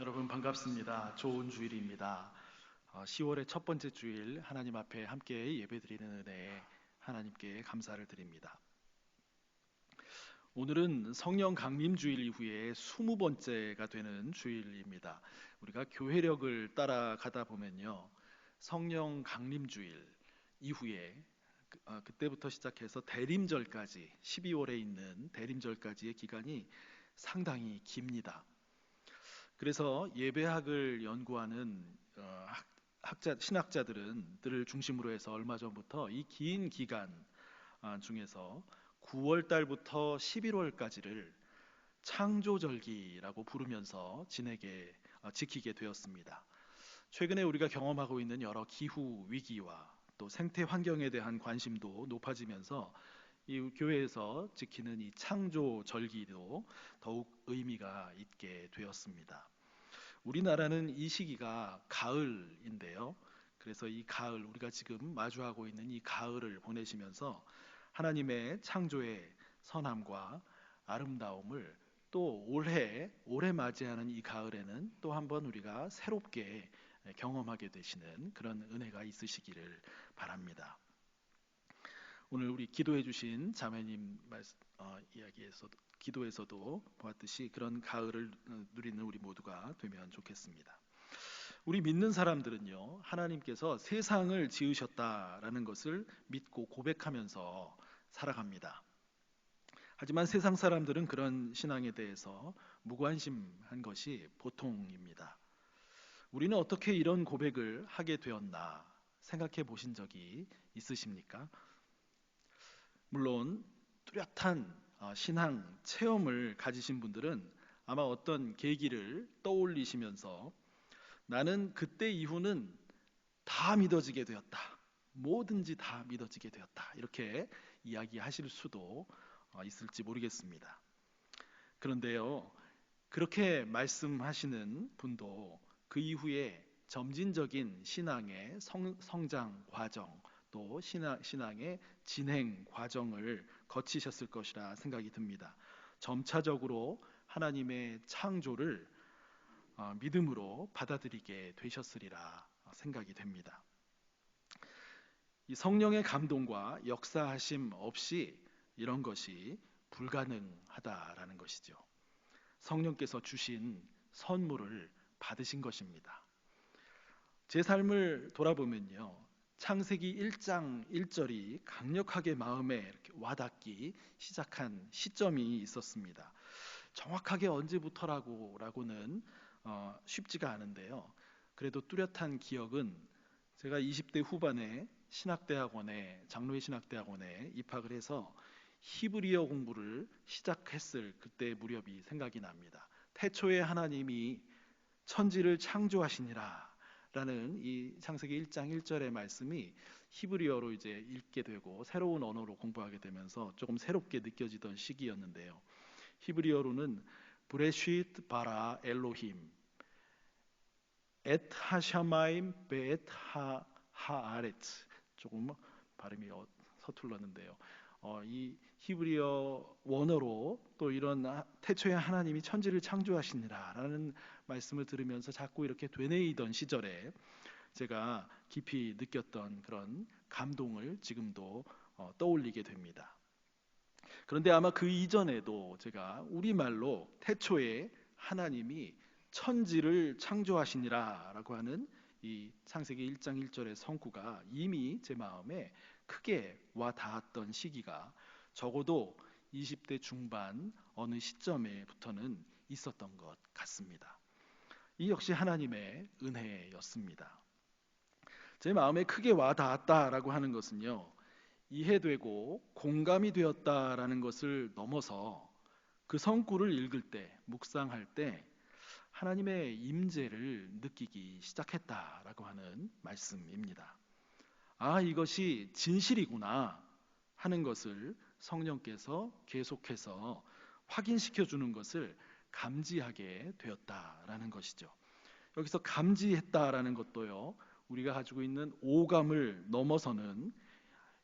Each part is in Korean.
여러분 반갑습니다. 좋은 주일입니다. 10월의 첫 번째 주일 하나님 앞에 함께 예배드리는 은혜에 하나님께 감사를 드립니다. 오늘은 성령 강림 주일 이후에 20번째가 되는 주일입니다. 우리가 교회력을 따라가다 보면요. 성령 강림 주일 이후에 어, 그때부터 시작해서 대림절까지 12월에 있는 대림절까지의 기간이 상당히 깁니다. 그래서 예배학을 연구하는 어, 학자 신학자들은 들을 중심으로 해서 얼마 전부터 이 긴 기간 아, 중에서 9월 달부터 11월까지를 창조절기라고 부르면서 지내게 어, 지키게 되었습니다. 최근에 우리가 경험하고 있는 여러 기후 위기와 또 생태 환경에 대한 관심도 높아지면서 이 교회에서 지키는 이 창조 절기도 더욱 의미가 있게 되었습니다. 우리나라는 이 시기가 가을인데요. 그래서 이 가을 우리가 지금 마주하고 있는 이 가을을 보내시면서 하나님의 창조의 선함과 아름다움을 또 올해 올해 맞이하는 이 가을에는 또 한번 우리가 새롭게 경험하게 되시는 그런 은혜가 있으시기를 바랍니다. 오늘 우리 기도해 주신 자매님 말씀, 어, 이야기에서 기도에서도 보았듯이 그런 가을을 어, 누리는 우리 모두가 되면 좋겠습니다. 우리 믿는 사람들은요 하나님께서 세상을 지으셨다라는 것을 믿고 고백하면서 살아갑니다. 하지만 세상 사람들은 그런 신앙에 대해서 무관심한 것이 보통입니다. 우리는 어떻게 이런 고백을 하게 되었나 생각해 보신 적이 있으십니까? 물론 뚜렷한 어, 신앙 체험을 가지신 분들은 아마 어떤 계기를 떠올리시면서 나는 그때 이후는 다 믿어지게 되었다. 뭐든지 다 믿어지게 되었다. 이렇게 이야기하실 수도 어, 있을지 모르겠습니다. 그런데요, 그렇게 말씀하시는 분도 그 이후에 점진적인 신앙의 성, 장 과정 또 신앙, 신앙의 진행 과정을 거치셨을 것이라 생각이 듭니다. 점차적으로 하나님의 창조를 어, 믿음으로 받아들이게 되셨으리라 생각이 됩니다. 이 성령의 감동과 역사하심 없이 이런 것이 불가능하다라는 것이죠. 성령께서 주신 선물을 받으신 것입니다. 제 삶을 돌아보면요. 창세기 1장 1절이 강력하게 마음에 와닿기 시작한 시점이 있었습니다. 정확하게 언제부터라고 라고는 어, 쉽지가 않은데요. 그래도 뚜렷한 기억은 제가 20대 후반에 신학대학원에 장로의 신학대학원에 입학을 해서 히브리어 공부를 시작했을 그때 무렵이 생각이 납니다. 태초에 하나님이 천지를 창조하시니라 라는 이 창세기 1장 1절의 말씀이 히브리어로 이제 읽게 되고 새로운 언어로 공부하게 되면서 조금 새롭게 느껴지던 시기였는데요. 히브리어로는 브레시트 바라 엘로힘 엣 하샤마임 베엣 하 하아레츠 조금 발음이 어, 서툴렀는데요. 어, 이 히브리어 원어로 또 이런 태초에 하나님이 천지를 창조하시니라라는 말씀을 들으면서 자꾸 이렇게 되뇌이던 시절에 제가 깊이 느꼈던 그런 감동을 지금도 어, 떠올리게 됩니다. 그런데 아마 그 이전에도 제가 우리말로 태초에 하나님이 천지를 창조하시니라라고 하는 이 창세기 1장 1절의 성구가 이미 제 마음에 크게 와 닿았던 시기가 적어도 20대 중반 어느 시점에부터는 있었던 것 같습니다. 이 역시 하나님의 은혜였습니다. 제 마음에 크게 와 닿았다라고 하는 것은요, 이해되고 공감이 되었다라는 것을 넘어서 그 성구를 읽을 때, 묵상할 때 하나님의 임재를 느끼기 시작했다라고 하는 말씀입니다. 아, 이것이 진실이구나 하는 것을 성령께서 계속해서 확인시켜 주는 것을 감지하게 되었다라는 것이죠. 여기서 감지했다라는 것도요. 우리가 가지고 있는 오감을 넘어서는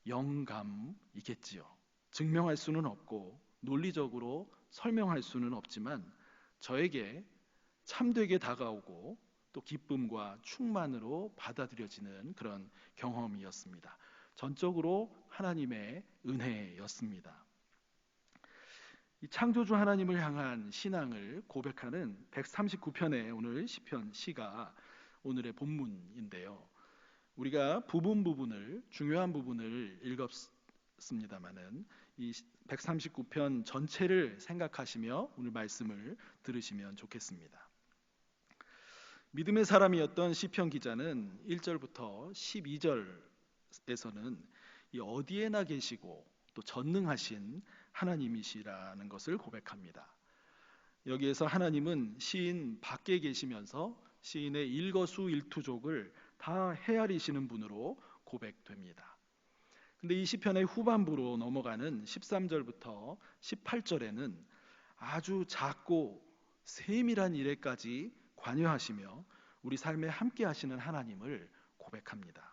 영감이겠지요. 증명할 수는 없고 논리적으로 설명할 수는 없지만 저에게 참되게 다가오고 또 기쁨과 충만으로 받아들여지는 그런 경험이었습니다. 전적으로 하나님의 은혜였습니다. 이 창조주 하나님을 향한 신앙을 고백하는 139편의 오늘 시편 시가 오늘의 본문인데요. 우리가 부분 부분을 중요한 부분을 읽었습니다마는 이 139편 전체를 생각하시며 오늘 말씀을 들으시면 좋겠습니다. 믿음의 사람이었던 시편 기자는 1절부터 12절 에서는 어디에나 계시고 또 전능하신 하나님이시라는 것을 고백합니다. 여기에서 하나님은 시인 밖에 계시면서 시인의 일거수일투족을 다 헤아리시는 분으로 고백됩니다. 근데 이 시편의 후반부로 넘어가는 13절부터 18절에는 아주 작고 세밀한 일에까지 관여하시며 우리 삶에 함께 하시는 하나님을 고백합니다.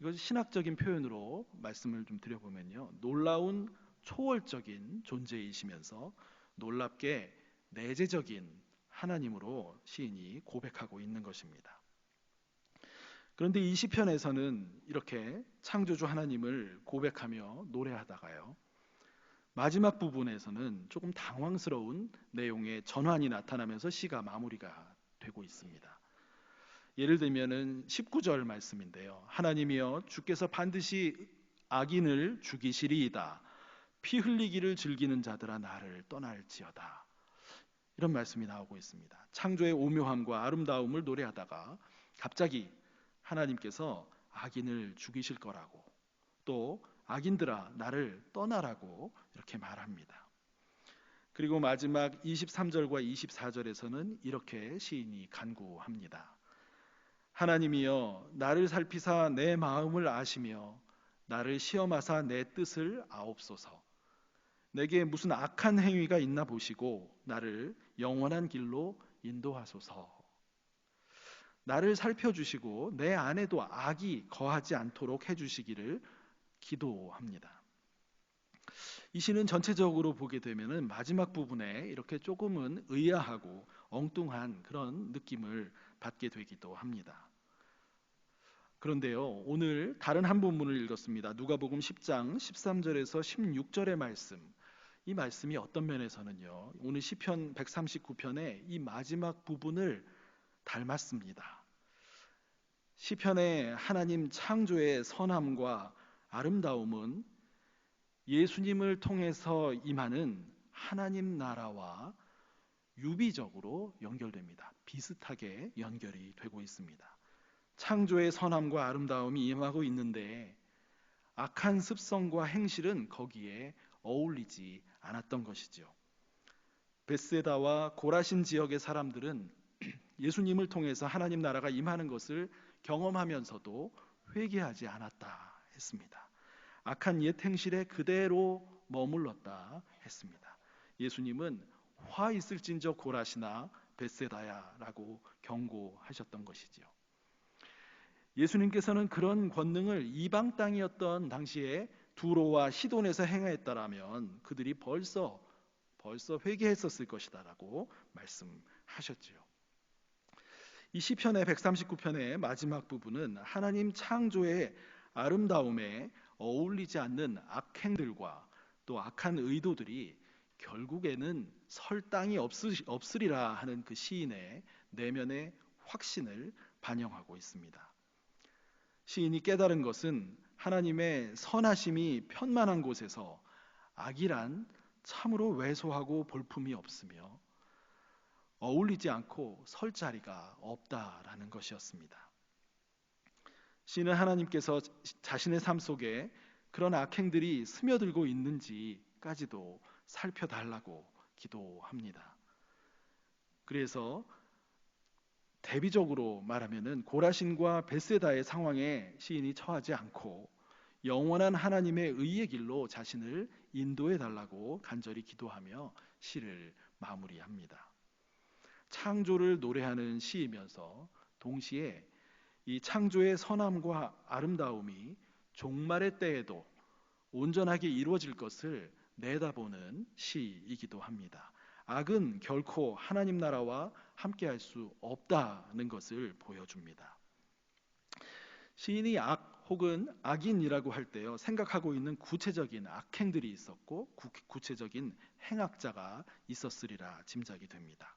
이것이 신학적인 표현으로 말씀을 좀 드려보면요. 놀라운 초월적인 존재이시면서 놀랍게 내재적인 하나님으로 시인이 고백하고 있는 것입니다. 그런데 이 시편에서는 이렇게 창조주 하나님을 고백하며 노래하다가요. 마지막 부분에서는 조금 당황스러운 내용의 전환이 나타나면서 시가 마무리가 되고 있습니다. 예를 들면은 19절 말씀인데요. 하나님이여 주께서 반드시 악인을 죽이시리이다. 피 흘리기를 즐기는 자들아 나를 떠날지어다. 이런 말씀이 나오고 있습니다. 창조의 오묘함과 아름다움을 노래하다가 갑자기 하나님께서 악인을 죽이실 거라고 또 악인들아 나를 떠나라고 이렇게 말합니다. 그리고 마지막 23절과 24절에서는 이렇게 시인이 간구합니다. 하나님이여 나를 살피사 내 마음을 아시며 나를 시험하사 내 뜻을 아옵소서. 내게 무슨 악한 행위가 있나 보시고 나를 영원한 길로 인도하소서. 나를 살펴주시고 내 안에도 악이 거하지 않도록 해주시기를 기도합니다. 이 시는 전체적으로 보게 되면은 마지막 부분에 이렇게 조금은 의아하고 엉뚱한 그런 느낌을 받게 되기도 합니다. 그런데요, 오늘 다른 한 본문을 읽었습니다. 누가복음 10장 13절에서 16절의 말씀. 이 말씀이 어떤 면에서는요. 오늘 시편 139편의 이 마지막 부분을 닮았습니다. 시편의 하나님 창조의 선함과 아름다움은 예수님을 통해서 임하는 하나님 나라와 유비적으로 연결됩니다. 비슷하게 연결이 되고 있습니다. 창조의 선함과 아름다움이 임하고 있는데 악한 습성과 행실은 거기에 어울리지 않았던 것이지요. 베세다와 고라신 지역의 사람들은 예수님을 통해서 하나님 나라가 임하는 것을 경험하면서도 회개하지 않았다 했습니다. 악한 옛 행실에 그대로 머물렀다 했습니다. 예수님은 화 있을진저 고라시나 베세다야라고 경고하셨던 것이지요. 예수님께서는 그런 권능을 이방 땅이었던 당시에 두로와 시돈에서 행하였다라면 그들이 벌써 벌써 회개했었을 것이다라고 말씀하셨지요. 이 시편의 139편의 마지막 부분은 하나님 창조의 아름다움에 어울리지 않는 악행들과 또 악한 의도들이 결국에는 설 땅이 없으리라 하는 그 시인의 내면의 확신을 반영하고 있습니다. 시인이 깨달은 것은 하나님의 선하심이 편만한 곳에서 악이란 참으로 왜소하고 볼품이 없으며 어울리지 않고 설 자리가 없다라는 것이었습니다. 시는 하나님께서 자신의 삶 속에 그런 악행들이 스며들고 있는지까지도 살펴달라고 기도합니다. 그래서 대비적으로 말하면은 고라신과 베세다의 상황에 시인이 처하지 않고 영원한 하나님의 의의 길로 자신을 인도해 달라고 간절히 기도하며 시를 마무리합니다. 창조를 노래하는 시이면서 동시에 이 창조의 선함과 아름다움이 종말의 때에도 온전하게 이루어질 것을 내다보는 시이기도 합니다. 악은 결코 하나님 나라와 함께할 수 없다는 것을 보여줍니다. 시인이 악 혹은 악인이라고 할 때요 생각하고 있는 구체적인 악행들이 있었고 구, 체적인 행악자가 있었으리라 짐작이 됩니다.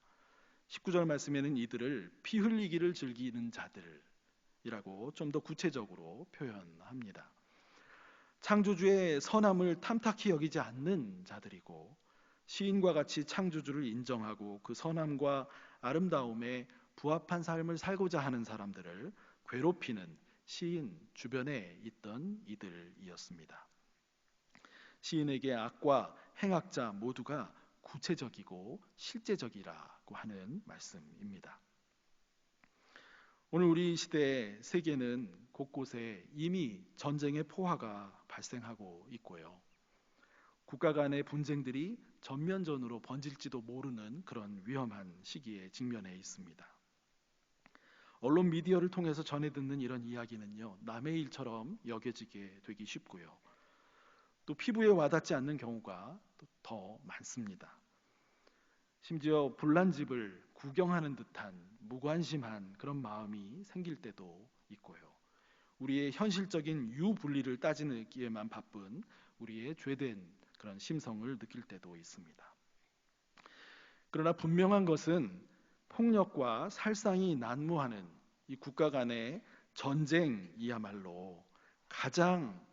19절 말씀에는 이들을 피 흘리기를 즐기는 자들이라고 좀 더 구체적으로 표현합니다. 창조주의 선함을 탐탁히 여기지 않는 자들이고 시인과 같이 창조주를 인정하고 그 선함과 아름다움에 부합한 삶을 살고자 하는 사람들을 괴롭히는 시인 주변에 있던 이들이었습니다. 시인에게 악과 행악자 모두가 구체적이고 실제적이라고 하는 말씀입니다. 오늘 우리 시대의 세계는 곳곳에 이미 전쟁의 포화가 발생하고 있고요. 국가 간의 분쟁들이 전면전으로 번질지도 모르는 그런 위험한 시기에 직면해 있습니다. 언론 미디어를 통해서 전해 듣는 이런 이야기는요, 남의 일처럼 여겨지게 되기 쉽고요. 또 피부에 와닿지 않는 경우가 더 많습니다. 심지어 불난 집을 구경하는 듯한 무관심한 그런 마음이 생길 때도 있고요. 우리의 현실적인 유분리를 따지기에만 바쁜 우리의 죄된 그런 심성을 느낄 때도 있습니다. 그러나 분명한 것은 폭력과 살상이 난무하는 이 국가 간의 전쟁이야말로 가장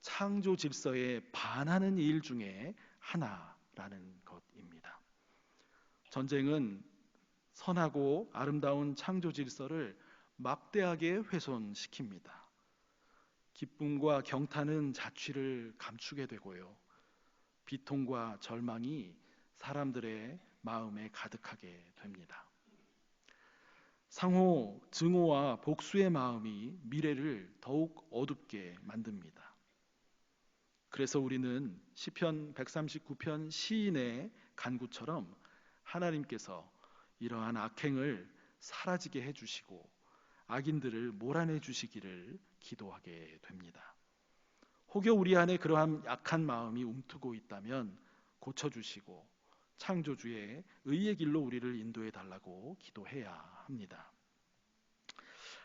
창조 질서에 반하는 일 중에 하나라는 것입니다. 전쟁은 선하고 아름다운 창조 질서를 막대하게 훼손시킵니다. 기쁨과 경탄은 자취를 감추게 되고요. 비통과 절망이 사람들의 마음에 가득하게 됩니다. 상호 증오와 복수의 마음이 미래를 더욱 어둡게 만듭니다. 그래서 우리는 시편 139편 시인의 간구처럼 하나님께서 이러한 악행을 사라지게 해 주시고 악인들을 몰아내 주시기를 기도하게 됩니다. 혹여 우리 안에 그러한 약한 마음이 움트고 있다면 고쳐 주시고 창조주의 의의 길로 우리를 인도해 달라고 기도해야 합니다.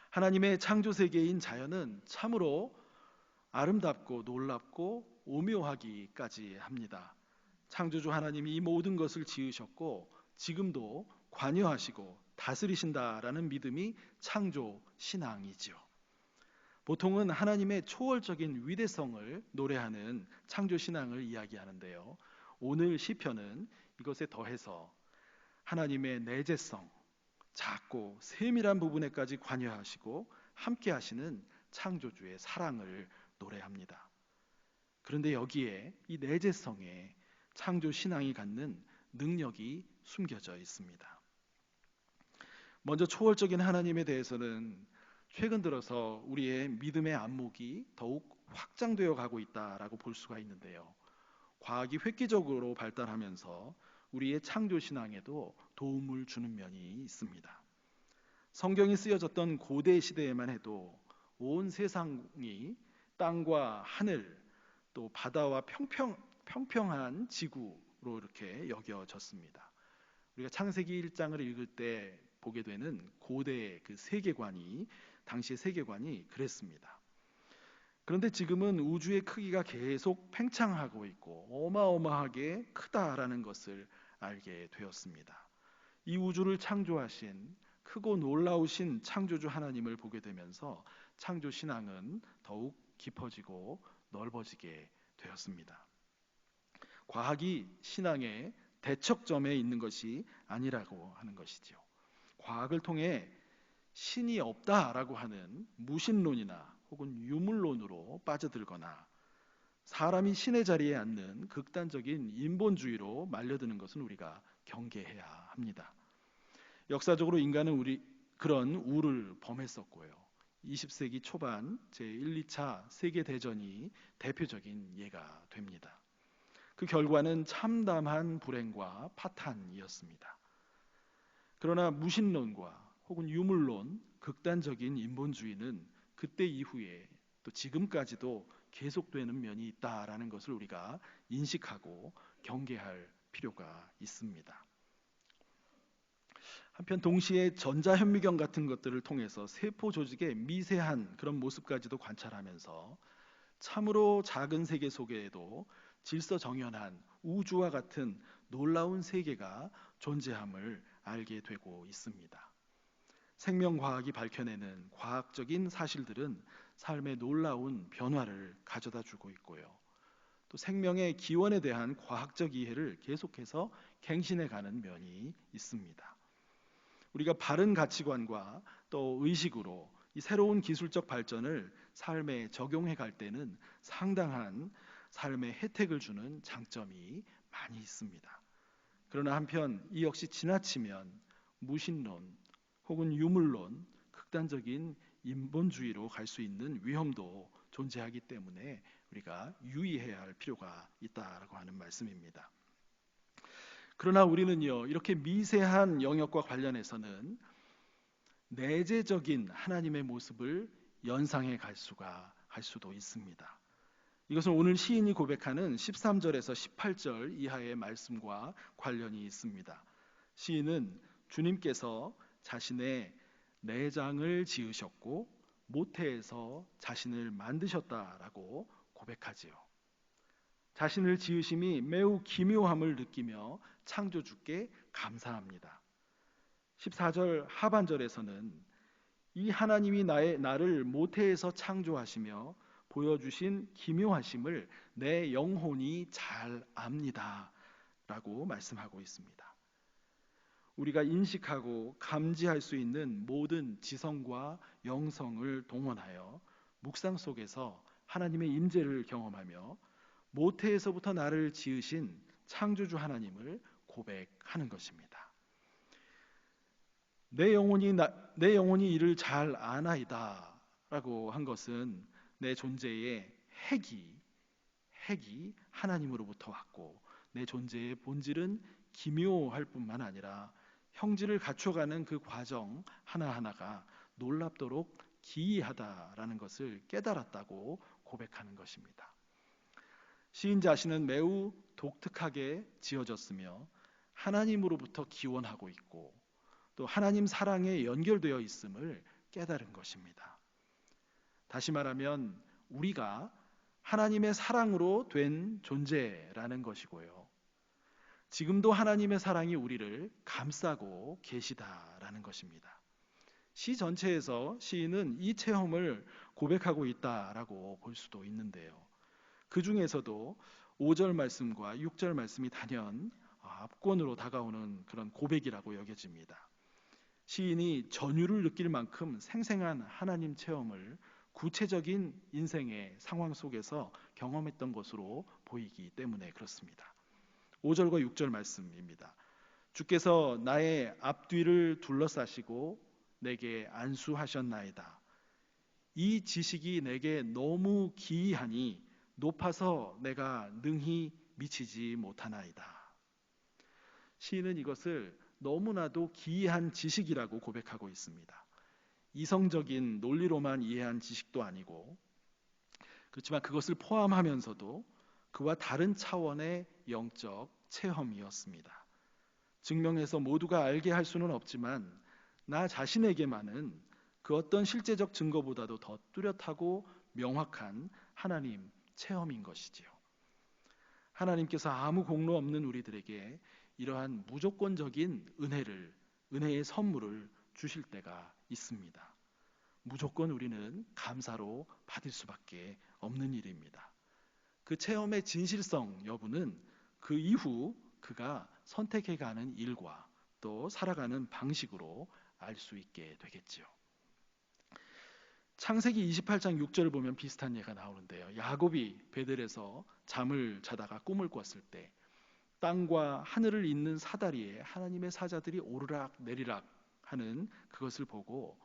하나님의 창조 세계인 자연은 참으로 아름답고 놀랍고 오묘하기까지 합니다. 창조주 하나님이 이 모든 것을 지으셨고 지금도 관여하시고 다스리신다라는 믿음이 창조 신앙이지요. 보통은 하나님의 초월적인 위대성을 노래하는 창조 신앙을 이야기하는데요. 오늘 시편은 이것에 더해서 하나님의 내재성, 작고 세밀한 부분에까지 관여하시고 함께 하시는 창조주의 사랑을 노래합니다. 그런데 여기에 이 내재성에 창조 신앙이 갖는 능력이 숨겨져 있습니다. 먼저 초월적인 하나님에 대해서는 최근 들어서 우리의 믿음의 안목이 더욱 확장되어 가고 있다라고 볼 수가 있는데요. 과학이 획기적으로 발달하면서 우리의 창조 신앙에도 도움을 주는 면이 있습니다. 성경이 쓰여졌던 고대 시대에만 해도 온 세상이 땅과 하늘 또 바다와 평평 평평한 지구로 이렇게 여겨졌습니다. 우리가 창세기 1장을 읽을 때 보게 되는 고대 그 세계관이 당시의 세계관이 그랬습니다. 그런데 지금은 우주의 크기가 계속 팽창하고 있고 어마어마하게 크다라는 것을 알게 되었습니다. 이 우주를 창조하신 크고 놀라우신 창조주 하나님을 보게 되면서 창조 신앙은 더욱 깊어지고 넓어지게 되었습니다. 과학이 신앙의 대척점에 있는 것이 아니라고 하는 것이지요. 과학을 통해 신이 없다라고 하는 무신론이나 혹은 유물론으로 빠져들거나 사람이 신의 자리에 앉는 극단적인 인본주의로 말려드는 것은 우리가 경계해야 합니다. 역사적으로 인간은 우리 그런 우를 범했었고요. 20세기 초반 제1, 2차 세계 대전이 대표적인 예가 됩니다. 그 결과는 참담한 불행과 파탄이었습니다. 그러나 무신론과 혹은 유물론, 극단적인 인본주의는 그때 이후에 또 지금까지도 계속되는 면이 있다라는 것을 우리가 인식하고 경계할 필요가 있습니다. 한편 동시에 전자현미경 같은 것들을 통해서 세포 조직의 미세한 그런 모습까지도 관찰하면서 참으로 작은 세계 속에도 질서정연한 우주와 같은 놀라운 세계가 존재함을 알게 되고 있습니다. 생명과학이 밝혀내는 과학적인 사실들은 삶의 놀라운 변화를 가져다 주고 있고요. 또 생명의 기원에 대한 과학적 이해를 계속해서 갱신해 가는 면이 있습니다. 우리가 바른 가치관과 또 의식으로 이 새로운 기술적 발전을 삶에 적용해 갈 때는 상당한 삶의 혜택을 주는 장점이 많이 있습니다. 그러나 한편 이 역시 지나치면 무신론 혹은 유물론, 극단적인 인본주의로 갈 수 있는 위험도 존재하기 때문에 우리가 유의해야 할 필요가 있다라고 하는 말씀입니다. 그러나 우리는요, 이렇게 미세한 영역과 관련해서는 내재적인 하나님의 모습을 연상해 갈 수가 할 수도 있습니다. 이것은 오늘 시인이 고백하는 13절에서 18절 이하의 말씀과 관련이 있습니다. 시인은 주님께서 자신의 내장을 지으셨고 모태에서 자신을 만드셨다라고 고백하지요. 자신을 지으심이 매우 기묘함을 느끼며 창조주께 감사합니다. 14절 하반절에서는 이 하나님이 나의 나를 모태에서 창조하시며 보여주신 기묘하심을 내 영혼이 잘 압니다. 라고 말씀하고 있습니다. 우리가 인식하고 감지할 수 있는 모든 지성과 영성을 동원하여 묵상 속에서 하나님의 임재를 경험하며 모태에서부터 나를 지으신 창조주 하나님을 고백하는 것입니다. 내 영혼이 나, 내 영혼이 이를 잘 아나이다라고 한 것은 내 존재의 핵이 핵이 하나님으로부터 왔고 내 존재의 본질은 기묘할 뿐만 아니라 형질을 갖춰가는 그 과정 하나하나가 놀랍도록 기이하다라는 것을 깨달았다고 고백하는 것입니다. 시인 자신은 매우 독특하게 지어졌으며 하나님으로부터 기원하고 있고 또 하나님 사랑에 연결되어 있음을 깨달은 것입니다. 다시 말하면 우리가 하나님의 사랑으로 된 존재라는 것이고요. 지금도 하나님의 사랑이 우리를 감싸고 계시다라는 것입니다. 시 전체에서 시인은 이 체험을 고백하고 있다라고 볼 수도 있는데요. 그 중에서도 5절 말씀과 6절 말씀이 단연 압권으로 다가오는 그런 고백이라고 여겨집니다. 시인이 전율을 느낄 만큼 생생한 하나님 체험을 구체적인 인생의 상황 속에서 경험했던 것으로 보이기 때문에 그렇습니다. 5절과 6절 말씀입니다. 주께서 나의 앞뒤를 둘러싸시고 내게 안수하셨나이다. 이 지식이 내게 너무 기이하니 높아서 내가 능히 미치지 못하나이다. 시인은 이것을 너무나도 기이한 지식이라고 고백하고 있습니다. 이성적인 논리로만 이해한 지식도 아니고 그렇지만 그것을 포함하면서도 그와 다른 차원의 영적 체험이었습니다. 증명해서 모두가 알게 할 수는 없지만 나 자신에게만은 그 어떤 실제적 증거보다도 더 뚜렷하고 명확한 하나님 체험인 것이지요. 하나님께서 아무 공로 없는 우리들에게 이러한 무조건적인 은혜를 은혜의 선물을 주실 때가 있습니다. 무조건 우리는 감사로 받을 수밖에 없는 일입니다. 그 체험의 진실성 여부는 그 이후 그가 선택해 가는 일과 또 살아가는 방식으로 알 수 있게 되겠지요. 창세기 28장 6절을 보면 비슷한 예가 나오는데요. 야곱이 베델에서 잠을 자다가 꿈을 꿨을 때 땅과 하늘을 잇는 사다리에 하나님의 사자들이 오르락 내리락 하는 그것을 보고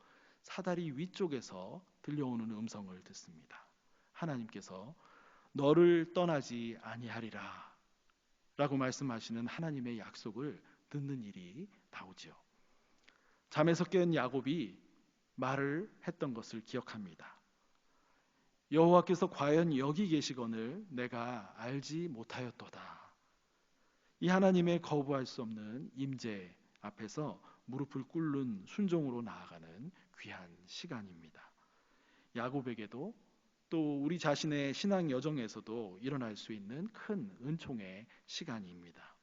사다리 위쪽에서 들려오는 음성을 듣습니다. 하나님께서 너를 떠나지 아니하리라 라고 말씀하시는 하나님의 약속을 듣는 일이 나오지요. 잠에서 깬 야곱이 말을 했던 것을 기억합니다. 여호와께서 과연 여기 계시거늘 내가 알지 못하였도다. 이 하나님의 거부할 수 없는 임재 앞에서 무릎을 꿇는 순종으로 나아가는 귀한 시간입니다. 야곱에게도 또 우리 자신의 신앙 여정에서도 일어날 수 있는 큰 은총의 시간입니다.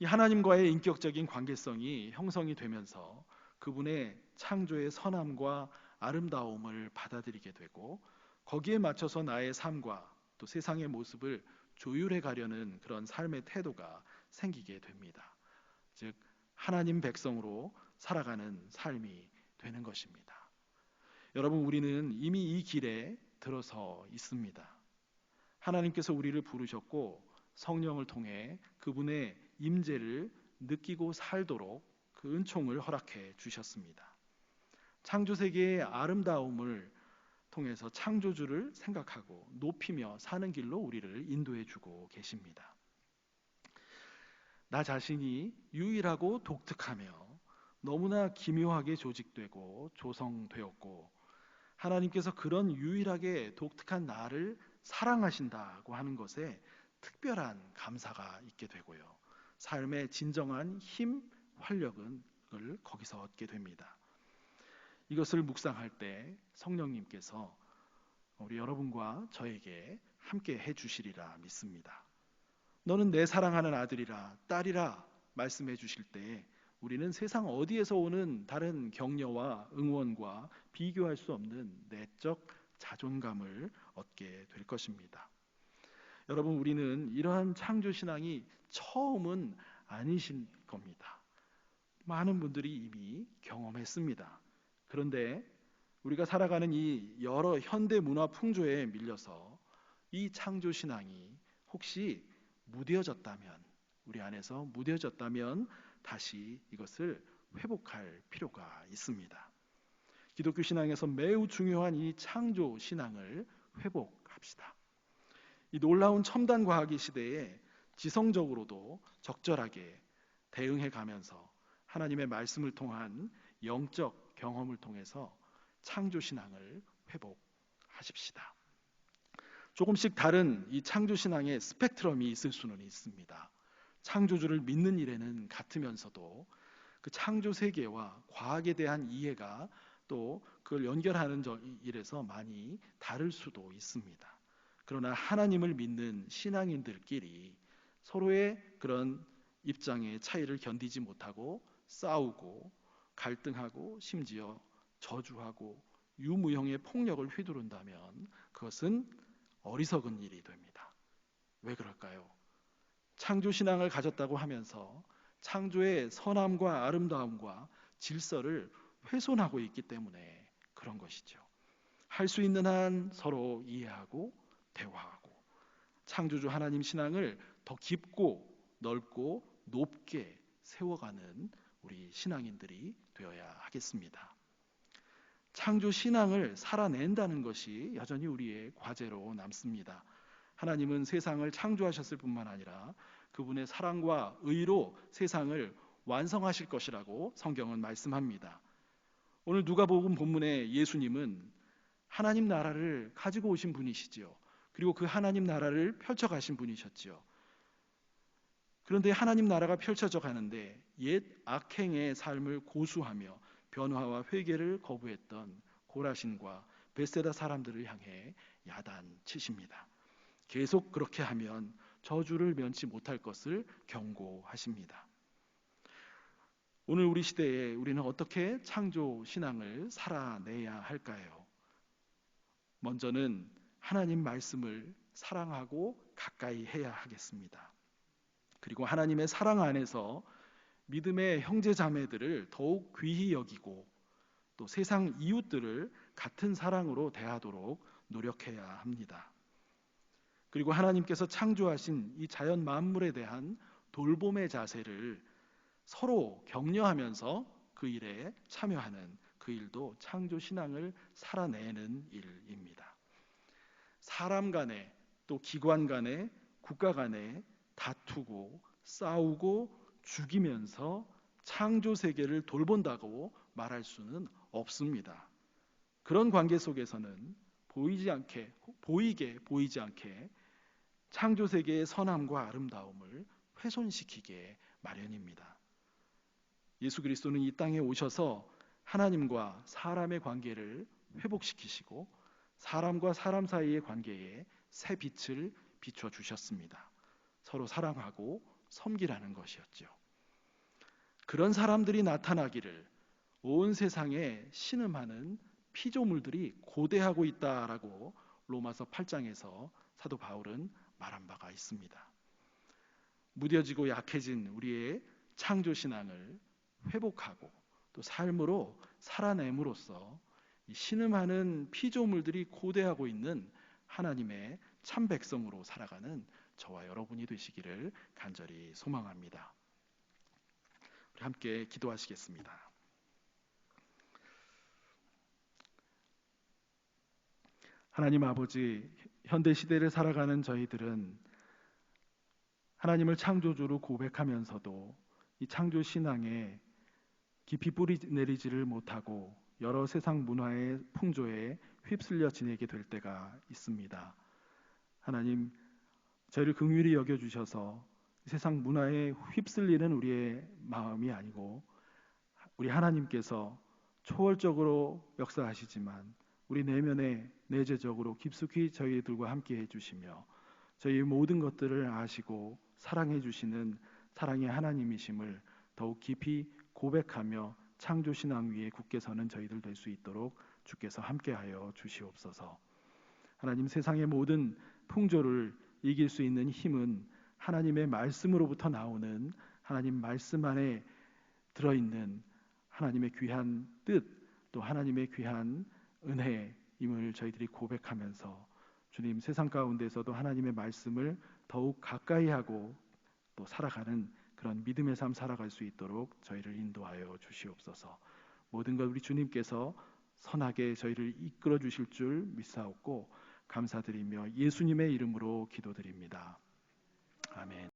이 하나님과의 인격적인 관계성이 형성이 되면서 그분의 창조의 선함과 아름다움을 받아들이게 되고 거기에 맞춰서 나의 삶과 또 세상의 모습을 조율해 가려는 그런 삶의 태도가 생기게 됩니다. 즉 하나님 백성으로 살아가는 삶이 되는 것입니다. 여러분 우리는 이미 이 길에 들어서 있습니다. 하나님께서 우리를 부르셨고 성령을 통해 그분의 임재를 느끼고 살도록 그 은총을 허락해 주셨습니다. 창조 세계의 아름다움을 통해서 창조주를 생각하고 높이며 사는 길로 우리를 인도해 주고 계십니다. 나 자신이 유일하고 독특하며 너무나 기묘하게 조직되고 조성되었고 하나님께서 그런 유일하게 독특한 나를 사랑하신다고 하는 것에 특별한 감사가 있게 되고요. 삶의 진정한 힘, 활력은 거기서 얻게 됩니다. 이것을 묵상할 때 성령님께서 우리 여러분과 저에게 함께 해 주시리라 믿습니다. 너는 내 사랑하는 아들이라 딸이라 말씀해 주실 때 우리는 세상 어디에서 오는 다른 격려와 응원과 비교할 수 없는 내적 자존감을 얻게 될 것입니다. 여러분, 우리는 이러한 창조 신앙이 처음은 아니신 겁니다. 많은 분들이 이미 경험했습니다. 그런데 우리가 살아가는 이 여러 현대 문화 풍조에 밀려서 이 창조 신앙이 혹시 무뎌졌다면, 우리 안에서 무뎌졌다면 다시 이것을 회복할 필요가 있습니다. 기독교 신앙에서 매우 중요한 이 창조 신앙을 회복합시다. 이 놀라운 첨단 과학의 시대에 지성적으로도 적절하게 대응해 가면서 하나님의 말씀을 통한 영적 경험을 통해서 창조 신앙을 회복하십시다. 조금씩 다른 이 창조 신앙의 스펙트럼이 있을 수는 있습니다. 창조주를 믿는 일에는 같으면서도 그 창조 세계와 과학에 대한 이해가 또 그걸 연결하는 일에서 많이 다를 수도 있습니다. 그러나 하나님을 믿는 신앙인들끼리 서로의 그런 입장의 차이를 견디지 못하고 싸우고 갈등하고 심지어 저주하고 유무형의 폭력을 휘두른다면 그것은 어리석은 일이 됩니다. 왜 그럴까요? 창조 신앙을 가졌다고 하면서 창조의 선함과 아름다움과 질서를 훼손하고 있기 때문에 그런 것이죠. 할 수 있는 한 서로 이해하고 대화하고 창조주 하나님 신앙을 더 깊고 넓고 높게 세워가는 우리 신앙인들이 되어야 하겠습니다. 창조 신앙을 살아낸다는 것이 여전히 우리의 과제로 남습니다. 하나님은 세상을 창조하셨을 뿐만 아니라 그분의 사랑과 의로 세상을 완성하실 것이라고 성경은 말씀합니다. 오늘 누가복음 본문에 예수님은 하나님 나라를 가지고 오신 분이시지요. 그리고 그 하나님 나라를 펼쳐 가신 분이셨지요. 그런데 하나님 나라가 펼쳐져 가는데 옛 악행의 삶을 고수하며 변화와 회개를 거부했던 고라신과 베세다 사람들을 향해 야단치십니다. 계속 그렇게 하면 저주를 면치 못할 것을 경고하십니다. 오늘 우리 시대에 우리는 어떻게 창조 신앙을 살아내야 할까요? 먼저는 하나님 말씀을 사랑하고 가까이 해야 하겠습니다. 그리고 하나님의 사랑 안에서 믿음의 형제 자매들을 더욱 귀히 여기고 또 세상 이웃들을 같은 사랑으로 대하도록 노력해야 합니다. 그리고 하나님께서 창조하신 이 자연 만물에 대한 돌봄의 자세를 서로 격려하면서 그 일에 참여하는 그 일도 창조 신앙을 살아내는 일입니다. 사람 간에 또 기관 간에 국가 간에 다투고 싸우고 죽이면서 창조 세계를 돌본다고 말할 수는 없습니다. 그런 관계 속에서는 보이지 않게 보이게 보이지 않게 창조 세계의 선함과 아름다움을 훼손시키게 마련입니다. 예수 그리스도는 이 땅에 오셔서 하나님과 사람의 관계를 회복시키시고 사람과 사람 사이의 관계에 새 빛을 비춰 주셨습니다. 서로 사랑하고 섬기라는 것이었죠. 그런 사람들이 나타나기를 온 세상에 신음하는 피조물들이 고대하고 있다라고 로마서 8장에서 사도 바울은 말한 바가 있습니다. 무뎌지고 약해진 우리의 창조 신앙을 회복하고 또 삶으로 살아냄으로써 이 신음하는 피조물들이 고대하고 있는 하나님의 참 백성으로 살아가는 저와 여러분이 되시기를 간절히 소망합니다. 우리 함께 기도하시겠습니다. 하나님 아버지, 현대 시대를 살아가는 저희들은 하나님을 창조주로 고백하면서도 이 창조 신앙에 깊이 뿌리 내리지를 못하고 여러 세상 문화의 풍조에 휩쓸려 지내게 될 때가 있습니다. 하나님, 저희를 긍휼히 여겨 주셔서 세상 문화에 휩쓸리는 우리의 마음이 아니고 우리 하나님께서 초월적으로 역사하시지만 우리 내면에 내재적으로 깊숙이 저희들과 함께 해주시며 저희 모든 것들을 아시고 사랑해 주시는 사랑의 하나님이심을 더욱 깊이 고백하며 창조 신앙 위에 굳게 서는 저희들 될 수 있도록 주께서 함께하여 주시옵소서. 하나님 세상의 모든 풍조를 이길 수 있는 힘은 하나님의 말씀으로부터 나오는 하나님 말씀 안에 들어 있는 하나님의 귀한 뜻, 또 하나님의 귀한 은혜임을 저희들이 고백하면서 주님 세상 가운데서도 하나님의 말씀을 더욱 가까이 하고 또 살아가는 그런 믿음의 삶 살아갈 수 있도록 저희를 인도하여 주시옵소서. 모든 것 우리 주님께서 선하게 저희를 이끌어 주실 줄 믿사옵고 감사드리며 예수님의 이름으로 기도드립니다. 아멘.